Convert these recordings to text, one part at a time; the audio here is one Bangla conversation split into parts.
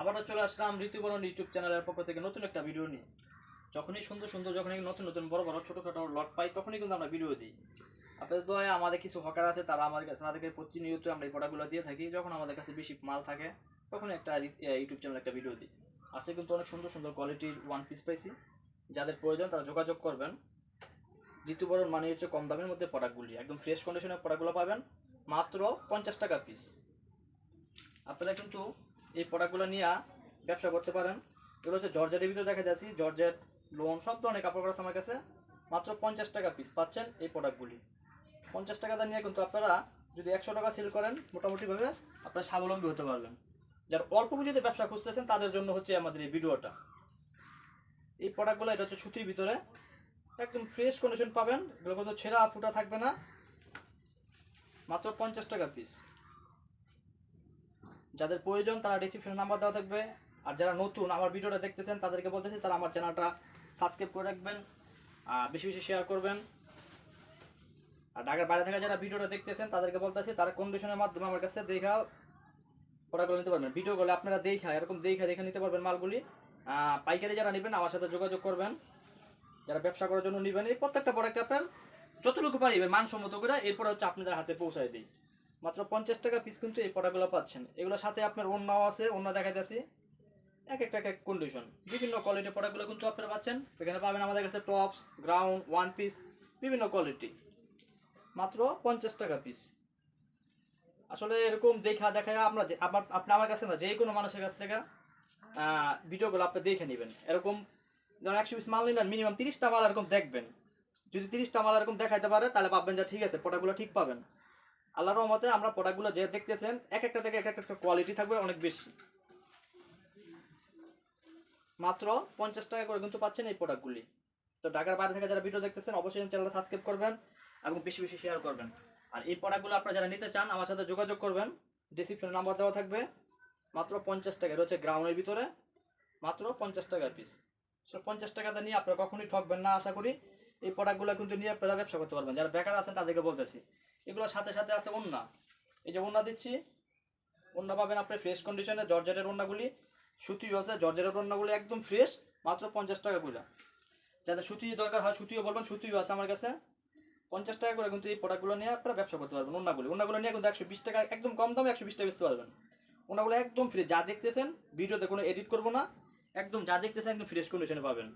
আবারও চলে আসলাম ঋতুবরণ ইউটিউব চ্যানেলের পক্ষ থেকে নতুন একটা ভিডিও নিয়ে। যখনই সুন্দর সুন্দর, যখনই নতুন নতুন বড় বড় ছোটোখাটো লট পাই, তখনই কিন্তু আমরা ভিডিও দিই। আপনাদের দয়া আমাদের কিছু হকার আছে, তারা আমাদের কাছে, তাদেরকে প্রতিনিয়ত আমরা এই প্রোডাক্টগুলো দিয়ে থাকি। যখন আমাদের কাছে বেশি মাল থাকে তখন একটা ইউটিউব চ্যানেল একটা ভিডিও দিই। আজকে কিন্তু অনেক সুন্দর সুন্দর কোয়ালিটির ওয়ান পিস পাইছি। যাদের প্রয়োজন তারা যোগাযোগ করবেন। ঋতুবরণ মানে হচ্ছে কম দামের মধ্যে প্রোডাক্টগুলি একদম ফ্রেশ কন্ডিশনের প্রোডাক্টগুলো পাবেন। মাত্র পঞ্চাশ টাকা পিস আপনারা কিন্তু এই প্রোডাক্টগুলো নিয়ে ব্যবসা করতে পারেন। এগুলো হচ্ছে জর্জেটের ভিতরে দেখা যাচ্ছি জর্জেট লোন সব ধরনের কাপড় আছে আমার কাছে মাত্র পঞ্চাশ টাকা পিস পাচ্ছেন এই প্রোডাক্টগুলি পঞ্চাশ টাকা নিয়ে কিন্তু আপনারা যদি একশো টাকা সেল করেন, মোটামুটিভাবে আপনারা স্বাবলম্বী হতে পারবেন। যারা অল্প পুঁজিতে ব্যবসা খুঁজতেছেন, তাদের জন্য হচ্ছে আমাদের এই ভিডিওটা এই প্রোডাক্টগুলো এটা হচ্ছে সুতির ভিতরে। একদম ফ্রেশ কন্ডিশন পাবেন। এগুলো কিন্তু ছেঁড়া ফুটা থাকবে না। মাত্র পঞ্চাশ টাকা পিস যাদের প্রয়োজন তারা ডিসক্রিপশনে নাম্বার দেওয়া থাকবে। আর যারা নতুন আমার ভিডিওটা দেখতেছেন, তাদেরকে বলতেছি তারা আমার চ্যানেলটা সাবস্ক্রাইব করে রাখবেন, আর বেশি বেশি শেয়ার করবেন। আর ঢাকার বাইরে থেকে যারা ভিডিওটা দেখতেছেন, তাদেরকে বলতেছি তারা কন্ডিশনের মাধ্যমে আমার কাছে দেখা প্রোডাক্টগুলো নিতে পারবেন। ভিডিও ভিডিওগুলো আপনারা দেখা, এরকম দেখা দেখে নিতে পারবেন মালগুলি। পাইকারি যারা নেবেন, আমার সাথে যোগাযোগ করবেন। যারা ব্যবসা করার জন্য নেবেন, এই প্রত্যেকটা প্রোডাক্ট আপনার যতটুকু পারিবেন মানসম্মত করে এরপরে হচ্ছে আপনাদের হাতে পৌঁছায় দিই। মাত্র পঞ্চাশ টাকা পিস কিন্তু এই প্রোডাক্টগুলো পাচ্ছেন। এগুলোর সাথে আপনার অন্যও আছে অন্য দেখা যাচ্ছে। এক একটা এক কন্ডিশন বিভিন্ন কোয়ালিটির প্রোডাক্টগুলো কিন্তু আপনারা পাচ্ছেন। এখানে পাবেন আমাদের কাছে টপস গ্রাউন্ড ওয়ান পিস বিভিন্ন কোয়ালিটি মাত্র পঞ্চাশ টাকা পিস আসলে এরকম দেখা দেখা আমরা আপনার আপনি আমার কাছে না, যে কোনো মানুষের কাছ থেকে ভিডিওগুলো আপনি দেখে নেবেন। এরকম যেমন একশো পিস মাল নিলেন মিনিমাম তিরিশটা মাল এরকম দেখবেন। যদি তিরিশটা মাল এরকম দেখাইতে পারে, তাহলে ভাববেন যে ঠিক আছে প্রোডাক্টগুলো ঠিক পাবেন। আল্লাহর রহমতে আমরা প্রোডাক্টগুলো যে দেখতেছেন, এক একটা থেকে এক একটা কোয়ালিটি থাকবে অনেক বেশি। মাত্র পঞ্চাশ টাকা করে কিন্তু পাচ্ছেন এই প্রোডাক্টগুলি তো ঢাকার বাইরে থেকে যারা ভিডিও দেখতেছেন, অবশ্যই চ্যানেলটা সাবস্ক্রাইব করবেন এবং বেশি বেশি শেয়ার করবেন। আর এই প্রোডাক্টগুলো আপনারা যারা নিতে চান, আমার সাথে যোগাযোগ করবেন। ডিসক্রিপশনে নাম্বার দেওয়া থাকবে। মাত্র পঞ্চাশ টাকা রয়েছে গ্রাউন্ডের ভিতরে। মাত্র পঞ্চাশ টাকা পিস সো পঞ্চাশ টাকাটা নিয়ে আপনারা কখনোই ঠকবেন না, আশা করি। এই প্রোডাক্টগুলো কিন্তু নিয়ে আপনারা ব্যবসা করতে পারবেন। যারা বেকার আছেন তাদেরকে বলতেছি এগুলোর সাথে সাথে আছে ওন্না এই যে ওন্না দিচ্ছি ওন্না পাবেন আপনি ফ্রেশ কন্ডিশনে জর্জেটের ওন্নাগুলি সুতিও আছে, জর্জেটের ওন্নাগুলি একদম ফ্রেশ মাত্র পঞ্চাশ টাকা করে। যাদের সুতি দরকার হয় সুতিও বলবেন, সুতিও আছে আমার কাছে। পঞ্চাশ টাকা করে কিন্তু এই প্রোডাক্টগুলো নিয়ে আপনারা ব্যবসা করতে পারবেন ওন্নাগুলি ওন্নাগুলো নিয়ে কিন্তু একশো বিশ টাকা, একদম কম দামে একশো বিশ টাকা বেচতে পারবেন। ওনাগুলো একদম ফ্রেশ যা দেখতেছেন, ভিডিওতে কোনো এডিট করব না, একদম যা দেখতেছেন একদম ফ্রেশ কন্ডিশনে পাবেন।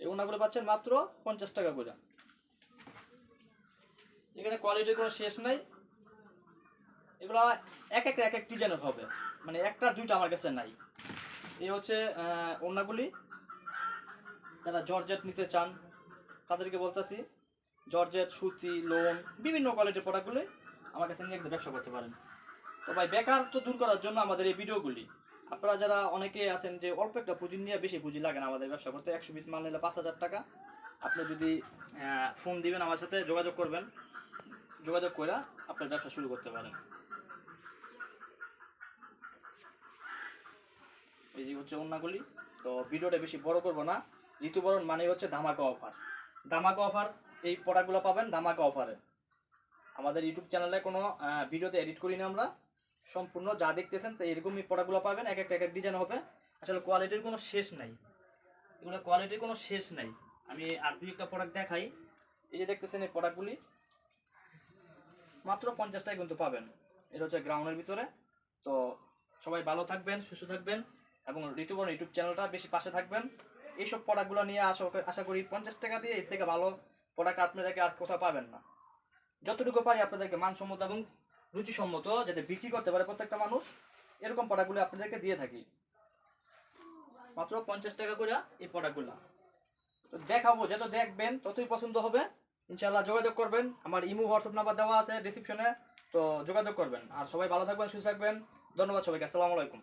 এই ওনাগুলো পাচ্ছেন মাত্র পঞ্চাশ টাকা করে। এখানে কোয়ালিটির কোনো শেষ নাই। এগুলো এক একটা এক এক ডিজাইনের হবে। মানে একটা দুইটা আমার কাছে নাই। এই হচ্ছে আহ, ওড়নাগুলি। যারা জর্জেট নিতে চান তাদেরকে বলতেছি জর্জেট সুতি লোন বিভিন্ন কোয়ালিটির প্রোডাক্টগুলি আমার কাছে নিয়ে ব্যবসা করতে পারেন। তো ভাই বেকার তো দূর করার জন্য আমাদের এই ভিডিওগুলি আপনারা যারা অনেকে আছেন যে অল্প একটা পুঁজি নিয়ে বেশি পুঁজি লাগে না আমাদের ব্যবসা করতে, একশো বিশ মাল নিলে পাঁচ হাজার টাকা। আপনি যদি ফোন দিবেন আমার সাথে, যোগাযোগ করবেন। যোগাযোগ করে আপনার ব্যবসা শুরু করতে পারেন। এই যে হচ্ছে অন্যগুলি তো ভিডিওটা বেশি বড় করব না। ঋতুবরণ মানে হচ্ছে ধামাকা অফার ধামাকা অফার এই প্রোডাক্টগুলো পাবেন ধামাকা অফারে আমাদের ইউটিউব চ্যানেলে কোনো ভিডিওতে এডিট করি না আমরা। সম্পূর্ণ যা দেখতেছেন, তো এরকমই প্রোডাক্টগুলো পাবেন। এক একটা, এক এক ডিজাইন হবে। আসলে কোয়ালিটির কোনো শেষ নাই। এগুলো কোয়ালিটির কোনো শেষ নাই। আমি আর দুই একটা প্রোডাক্ট দেখাই। এই যে দেখতেছেন এই প্রোডাক্টগুলি মাত্র পঞ্চাশ টাকা কিন্তু পাবেন। এটা হচ্ছে গ্রাউন্ডের ভিতরে। তো সবাই ভালো থাকবেন, সুস্থ থাকবেন এবং ঋতুবর্ণ ইউটিউব চ্যানেলটা বেশি পাশে থাকবেন। এইসব প্রোডাক্টগুলো নিয়ে আশা আশা করি পঞ্চাশ টাকা দিয়ে এর থেকে ভালো প্রোডাক্ট আপনাদেরকে আর কোথাও পাবেন না। যতটুকু পারি আপনাদেরকে মানসম্মত এবং রুচিসম্মত যাতে বিক্রি করতে পারে প্রত্যেকটা মানুষ, এরকম প্রোডাক্টগুলো আপনাদেরকে দিয়ে থাকি। মাত্র পঞ্চাশ টাকা করে এই প্রোডাক্টগুলো তো দেখাবো, যত দেখবেন ততই পছন্দ হবে। ইনশাল্লাহ যোগাযোগ করবেন। আমার ইমো হোয়াটসঅ্যাপ নাম্বার দেওয়া আছে ডিসক্রিপশনে তো যোগাযোগ করবেন। আর সবাই ভালো থাকবেন, সুস্থ থাকবেন। ধন্যবাদ সবাইকে। আসসালামু আলাইকুম।